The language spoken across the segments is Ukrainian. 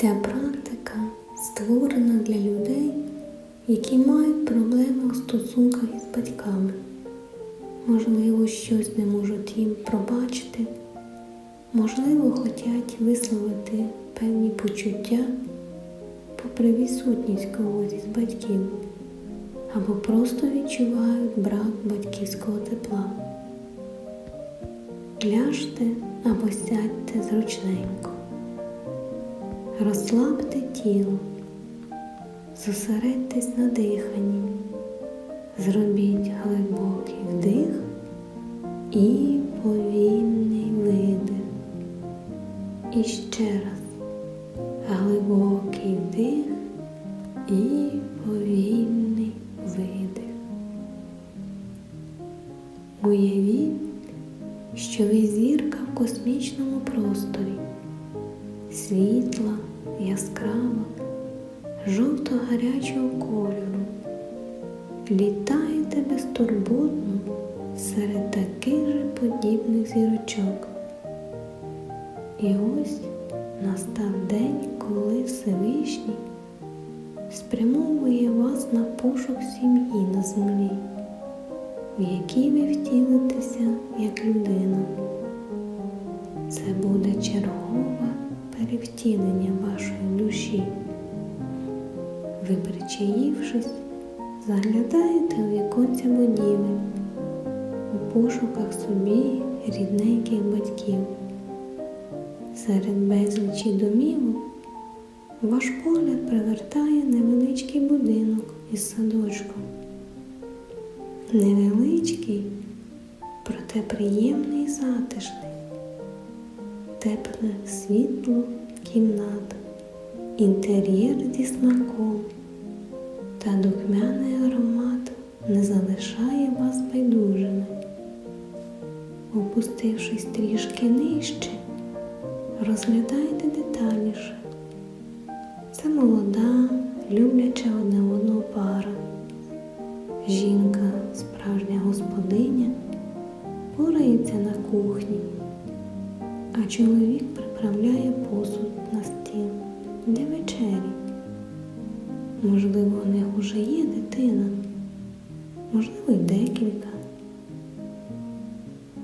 Ця практика створена для людей, які мають проблеми у стосунках із батьками. Можливо, щось не можуть їм пробачити, можливо, хочуть висловити певні почуття попри відсутність когось із батьків, або просто відчувають брак батьківського тепла. Ляжте або сядьте зручненько. Розслабте тіло, зосередьтесь на диханні, зробіть глибокий вдих і повільний видих. І ще раз глибокий вдих і повільний видих. Уявіть, що ви зірка в космічному просторі, світла, яскрава, жовто-гарячого кольору. Літаєте безтурботно серед таких же подібних зірочок. І ось настав день, коли Всевишній спрямовує вас на пошук сім'ї на землі, в якій ви втілитеся як людина. Це буде перевтілення вашої душі. Ви, причаївшись, заглядаєте у віконця будівель у пошуках собі рідненьких батьків. Серед безлічі домівок ваш погляд привертає невеличкий будинок із садочком. Невеличкий, проте приємний і затишний, тепле світло кімната, інтер'єр зі смаком та духмяний аромат не залишає вас байдужими. Опустившись трішки нижче, розглядайте детальніше. Це молода, любляча одне одного пара. Жінка, справжня господиня, порається на кухні, чоловік приправляє посуд на стіл для вечері. Можливо, у них уже є дитина, можливо, й декілька.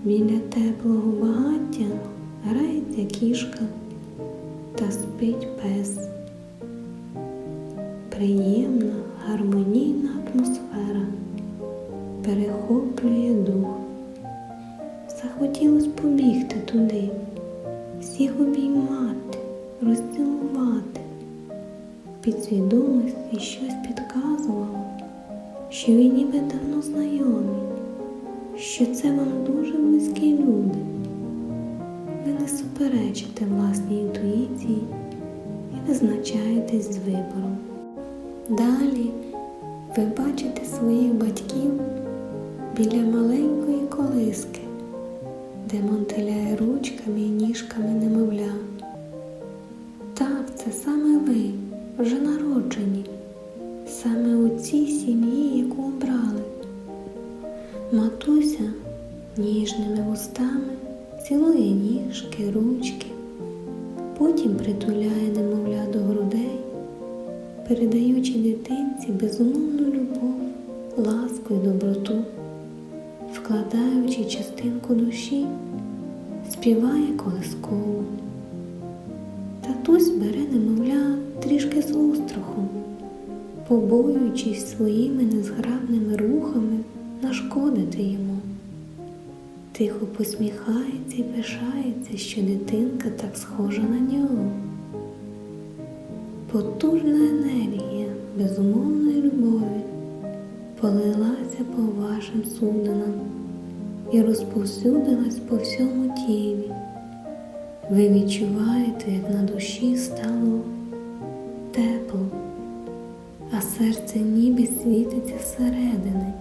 Біля теплого багаття грається кішка та спить пес. Приємна, гармонійна Підсвідомості щось підказувало, що ви ніби давно знайомі, що це вам дуже близькі люди. Ви не суперечите власній інтуїції і визначаєтесь з вибором. Далі ви бачите своїх батьків біля маленької колиски, де мотиляє ручками вже народжені, саме у цій сім'ї, яку обрали. Матуся ніжними вустами цілує ніжки, ручки, потім притуляє немовля до грудей, передаючи дитинці безумовну любов, ласку і доброту, вкладаючи частинку душі, співає колискову. Татусь бере немовля трішки з острахом, побоюючись своїми незграбними рухами нашкодити йому. Тихо посміхається і пишається, що дитинка так схожа на нього. Потужна енергія безумовної любові полилася по вашим судинам і розповсюдилась по всьому тілі. Ви відчуваєте, як на душі стало тепло, а серце ніби світиться зсередини.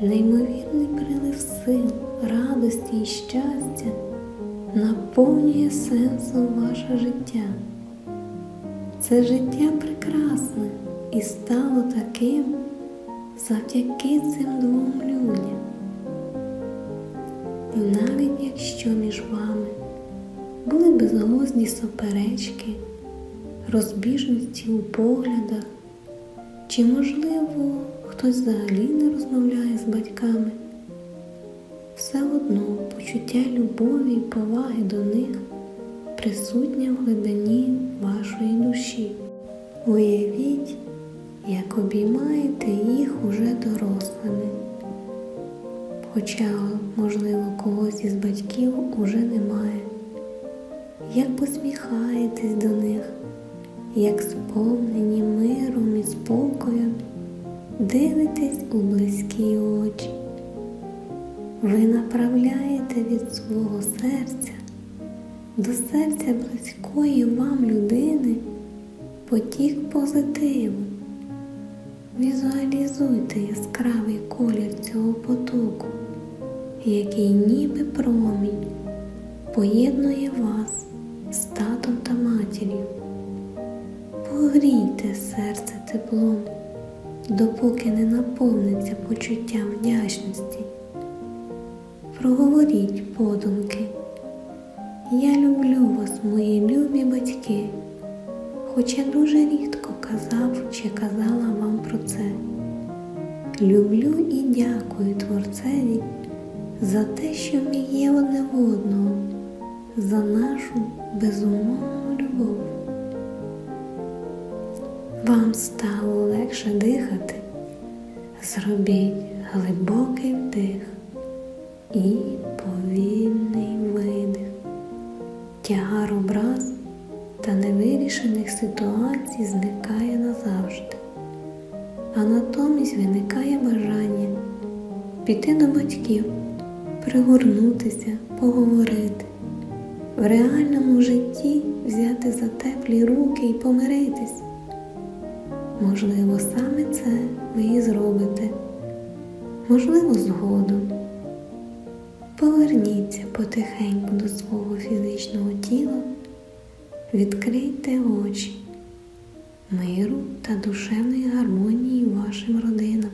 Неймовірний прилив сил, радості і щастя наповнює сенсом ваше життя. Це життя прекрасне і стало таким завдяки цим двом людям. І навіть якщо між вами були безглузді суперечки, розбіжності у поглядах, чи, можливо, хтось взагалі не розмовляє з батьками. Все одно почуття любові і поваги до них присутнє в глибині вашої душі. Уявіть, як обіймаєте їх уже дорослими. Хоча, можливо, когось із батьків уже немає. Як посміхаєтесь до них, як сповнені миром і спокоєм, дивитесь у близькі очі. Ви направляєте від свого серця до серця близької вам людини потік позитиву. Візуалізуйте яскравий колір цього потоку, який ніби промінь поєднує вас серце теплом, допоки не наповниться почуттям вдячності. Проговоріть подумки. Я люблю вас, мої любі батьки, хоча дуже рідко казав чи казала вам про це. Люблю і дякую Творцеві за те, що ми є одне в одного, за нашу безумовну любов. Вам стало легше дихати. Зробіть глибокий вдих і повільний видих. Тягар образ та невирішених ситуацій зникає назавжди, а натомість виникає бажання піти до батьків, пригорнутися, поговорити, в реальному житті взяти за теплі руки і помиритись. Можливо, саме це ви і зробите, можливо, згодом. Поверніться потихеньку до свого фізичного тіла, відкрийте очі, миру та душевної гармонії вашим родинам.